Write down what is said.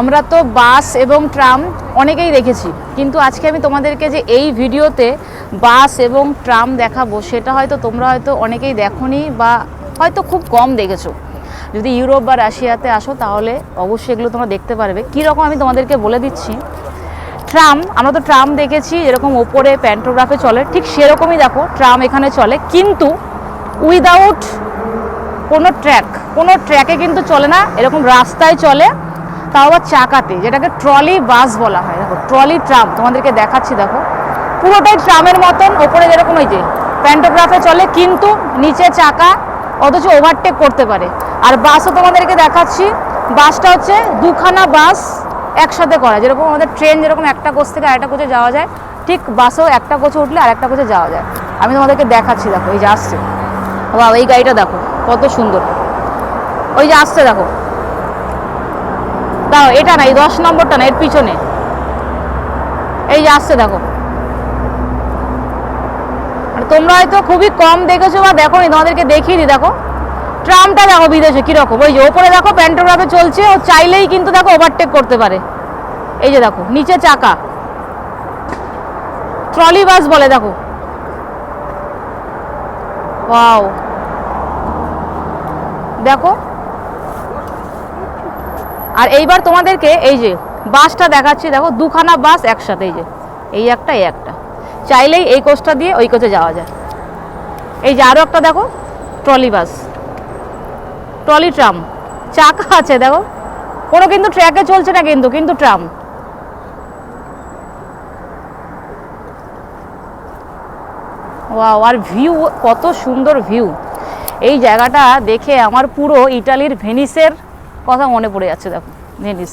আমরা তো বাস এবং ট্রাম অনেকেই দেখেছি, কিন্তু আজকে আমি তোমাদেরকে যে এই ভিডিওতে বাস এবং ট্রাম দেখাবো, সেটা হয়তো তোমরা হয়তো অনেকেই দেখোনি বা হয়তো খুব কম দেখেছ। যদি ইউরোপ বা রাশিয়াতে আসো, তাহলে অবশ্যই এগুলো তোমরা দেখতে পারবে। কীরকম আমি তোমাদেরকে বলে দিচ্ছি, ট্রাম, আমরা তো ট্রাম দেখেছি এরকম ওপরে প্যান্টোগ্রাফে চলে, ঠিক সেরকমই দেখো, ট্রাম এখানে চলে, কিন্তু উইদাউট কোনো ট্র্যাক কোনো ট্র্যাকে কিন্তু চলে না, এরকম রাস্তায় চলে তাও আবার চাকাতে, যেটাকে ট্রলি বাস বলা হয়। দেখো, ট্রলি ট্রাম, তোমাদেরকে দেখাচ্ছি, দেখো। পুরোটাই ট্রামের মতন, ওপরে যেরকম ওই যে প্যান্টোগ্রাফে চলে, কিন্তু নিচে চাকা অথচ ওভারটেক করতে পারে। আর বাসও তোমাদেরকে দেখাচ্ছি, বাসটা হচ্ছে দুখানা বাস একসাথে করা। যেরকম আমাদের ট্রেন যেরকম একটা কোচ থেকে আরেকটা কোচে যাওয়া যায়, ঠিক বাসেও একটা কোচে উঠলে আরেকটা কোচে যাওয়া যায়। আমি তোমাদেরকে দেখাচ্ছি, দেখো, এই যে আসছে। বাবা এই গাড়িটা দেখো, কত সুন্দর। ওই যে আসছে, দেখো দাও, এটা না, এই দশ নম্বরটা না, এর পিছনে। এই যে আসছে, দেখো। তোমরা হয়তো খুবই কম দেখেছ বা দেখো নি, তোমাদেরকে দেখিয়ে দিই, দেখো। ট্রামটা দেখো বিদেশে কীরকম। ওই যে ওপরে দেখো প্যান্টোগ্রাফে চলছে, ও চাইলেই কিন্তু দেখো ওভারটেক করতে পারে। এই যে দেখো, নিচে চাকা। ট্রলি বাস বলে, দেখো। দেখো আর এইবার তোমাদেরকে এই যে বাসটা দেখাচ্ছি, দেখো দুখানা বাস একসাথে, এই যে, এই একটা এই একটা। চাইলেই এই কোচটা দিয়ে ওই কোচে যাওয়া যায়। এই যে আরও একটা, দেখো, ট্রলি বাস। Trolley tram. চাকা আছে, দেখো। কোনো কিন্তু ট্র্যাকে চলছে না কিন্তু কিন্তু ট্রাম। আর ভিউ, কত সুন্দর ভিউ। এই জায়গাটা দেখে আমার পুরো ইটালির ভেনিসের কথা মনে পড়ে যাচ্ছে দেখো ভেনিস